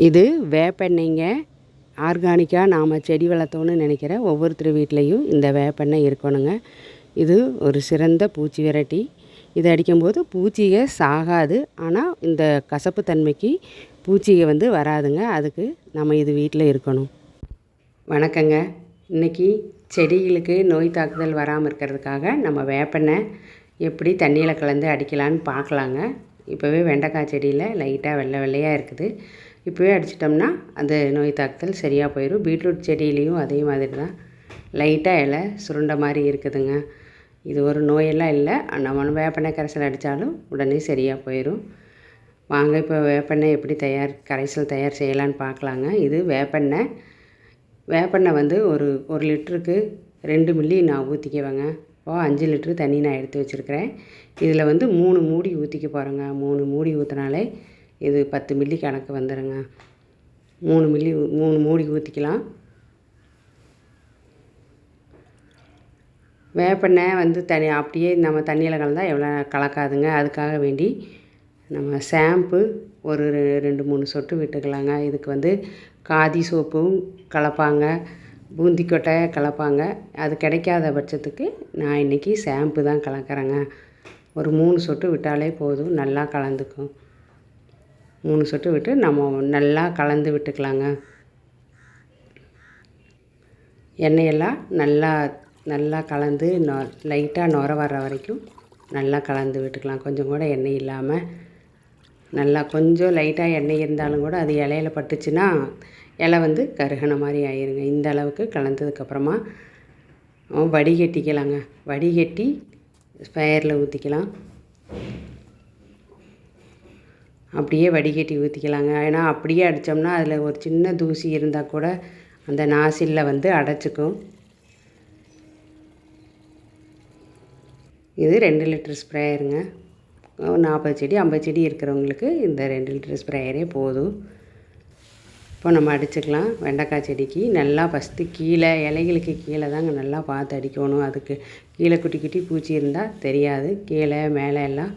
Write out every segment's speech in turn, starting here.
இது வேப்பெண்ணெய்ங்க ஆர்கானிக்காக நாம் செடி வளர்த்தோன்னு நினைக்கிற ஒவ்வொருத்தர் வீட்லேயும் இந்த வேப்பெண்ணெய் இருக்கணுங்க. இது ஒரு சிறந்த பூச்சி விரட்டி. இதை அடிக்கும்போது பூச்சிக சாகாது. ஆனால் இந்த கசப்பு தன்மைக்கு பூச்சிக வந்து வராதுங்க. அதுக்கு நம்ம இது வீட்டில் இருக்கணும். வணக்கங்க. இன்றைக்கி செடிகளுக்கு நோய் தாக்குதல் வராமல் இருக்கிறதுக்காக நம்ம வேப்பெண்ணெய் எப்படி தண்ணியில் கலந்து அடிக்கலான்னு பார்க்கலாங்க. இப்போவே வெண்டைக்காய் செடியில் லைட்டாக வெள்ளை வெள்ளையாக இருக்குது. இப்போவே அடிச்சிட்டோம்னா அந்த நோய் தாக்குதல் சரியாக போயிடும் பீட்ரூட் செடியிலையும் அதே மாதிரி தான். லைட்டாக இலை சுருண்ட மாதிரி இருக்குதுங்க. இது ஒரு நோயெல்லாம் இல்லை. நம்ம வேப்பெண்ணெய் கரைசல் அடித்தாலும் உடனே சரியாக போயிடும் வாங்க இப்போ வேப்பெண்ணெய் எப்படி தயார் கரைசல் தயார் செய்யலான்னு பார்க்கலாங்க. இது வேப்பெண்ணெய். வேப்பெண்ணெய் வந்து ஒரு ஒரு லிட்டருக்கு ரெண்டு மில்லி நான் ஊற்றிக்குவேங்க இப்போ அஞ்சு லிட்ரு தண்ணி நான் எடுத்து வச்சுருக்கிறேன். இதில் வந்து மூணு மூடி ஊற்றிக்க போகிறேங்க மூணு மூடி ஊற்றினாலே இது பத்து மில்லி கணக்கு வந்துடுங்க மூணு மில்லி மூணு மூடி ஊற்றிக்கலாம் வேப்பெண்ணெய் வந்து தனி அப்படியே நம்ம தண்ணியில் கலந்தால் எவ்வளோ கலக்காதுங்க. அதுக்காக வேண்டி நம்ம ஷாம்பு ஒரு ரெண்டு மூணு சொட்டு விட்டுக்கலாங்க. இதுக்கு வந்து காதி சோப்பும் கலப்பாங்க. பூந்தி கொட்டை கலப்பாங்க. அது கிடைக்காத பட்சத்துக்கு நான் இன்றைக்கி ஷாம்பு தான் கலக்கிறேங்க. ஒரு மூணு சொட்டு விட்டாலே போதும் நல்லா கலந்துக்கும். மூணு சொட்டு விட்டு நம்ம நல்லா கலந்து விட்டுக்கலாங்க. எண்ணெயெல்லாம் நல்லா நல்லா கலந்து நொ லைட்டாக நுர வர்ற வரைக்கும் நல்லா கலந்து விட்டுக்கலாம். கொஞ்சம் கூட எண்ணெய் இல்லாமல் நல்லா கொஞ்சம் லைட்டாக எண்ணெய் இருந்தாலும் கூட அது இலையில பட்டுச்சுன்னா இலை வந்து கருகின மாதிரி ஆயிருங்க. இந்த அளவுக்கு கலந்ததுக்கப்புறமா வடிகட்டிக்கலாங்க. வடிகட்டி ஸ்பயரில் ஊற்றிக்கலாம் அப்படியே வடிகட்டி ஊற்றிக்கலாங்க ஏன்னா அப்படியே அடித்தோம்னா அதில் ஒரு சின்ன தூசி இருந்தால் கூட அந்த நாசிலில் வந்து அடைச்சிக்கும். இது ரெண்டு லிட்டர் ஸ்ப்ரேயருங்க. நாற்பது செடி ஐம்பது செடி இருக்கிறவங்களுக்கு இந்த ரெண்டு லிட்டர் ஸ்ப்ரேயரே போதும். இப்போ நம்ம அடிச்சுக்கலாம். வெண்டைக்காய் செடிக்கு நல்லா ஃபஸ்ட்டு கீழே இலைகளுக்கு கீழே தாங்க நல்லா பார்த்து அடிக்கணும். அதுக்கு கீழே குட்டி குட்டி பூச்சி இருந்தால் தெரியாது. கீழே மேலே எல்லாம்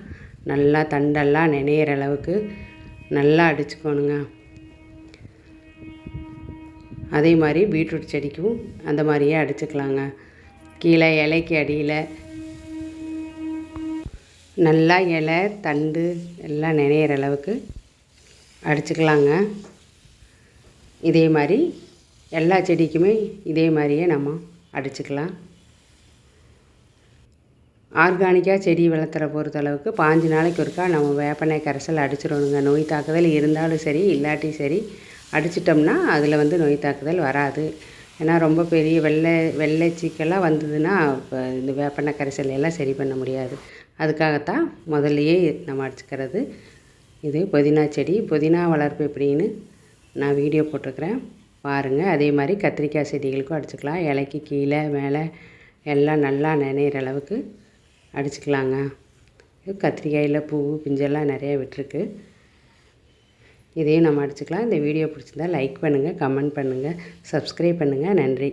நல்லா தண்டெல்லாம் நினைகிற அளவுக்கு நல்லா அடிச்சுக்கோணுங்க. அதே மாதிரி பீட்ரூட் செடிக்கும் அந்த மாதிரியே அடிச்சுக்கலாங்க. கீழே இலைக்கு அடியில் நல்லா இலை தண்டு எல்லாம் நினைகிற அளவுக்கு அடிச்சுக்கலாங்க. இதே மாதிரி எல்லா செடிக்குமே இதே மாதிரியே நம்ம அடிச்சுக்கலாம். ஆர்கானிக்காக செடி வளர்த்துற பொறுத்தளவுக்கு பாஞ்சு நாளைக்கு ஒருக்கா நம்ம வேப்பெண்ணெய் கரைசல் அடிச்சிடணுங்க. நோய் தாக்குதல் இருந்தாலும் சரி இல்லாட்டி சரி அடிச்சிட்டோம்னா அதில் வந்து நோய் தாக்குதல் வராது. ஏன்னா ரொம்ப பெரிய வெள்ளை வெள்ளை சீக்கெல்லாம் வந்ததுன்னா இப்போ இந்த வேப்பெண்ணெய் கரைசல் எல்லாம் சரி பண்ண முடியாது. அதுக்காகத்தான் முதல்லையே நம்ம அடிச்சுக்கிறது. இது புதினா செடி. புதினா வளர்ப்பு எப்படின்னு நான் வீடியோ போட்டிருக்கிறேன். பாருங்கள் அதே மாதிரி கத்திரிக்காய் செடிகளுக்கும் அடிச்சுக்கலாம். இலைக்கு கீழே மேலே எல்லாம் நல்லா நினைகிற அளவுக்கு அடிச்சுக்கலாங்க. கத்திரிக்காயில் பூ பிஞ்செல்லாம் நிறையா விட்டுருக்கு. இதையும் நம்ம அடிச்சுக்கலாம். இந்த வீடியோ பிடிச்சிருந்தா லைக் பண்ணுங்கள் கமெண்ட் பண்ணுங்கள் சப்ஸ்கிரைப் பண்ணுங்கள் நன்றி.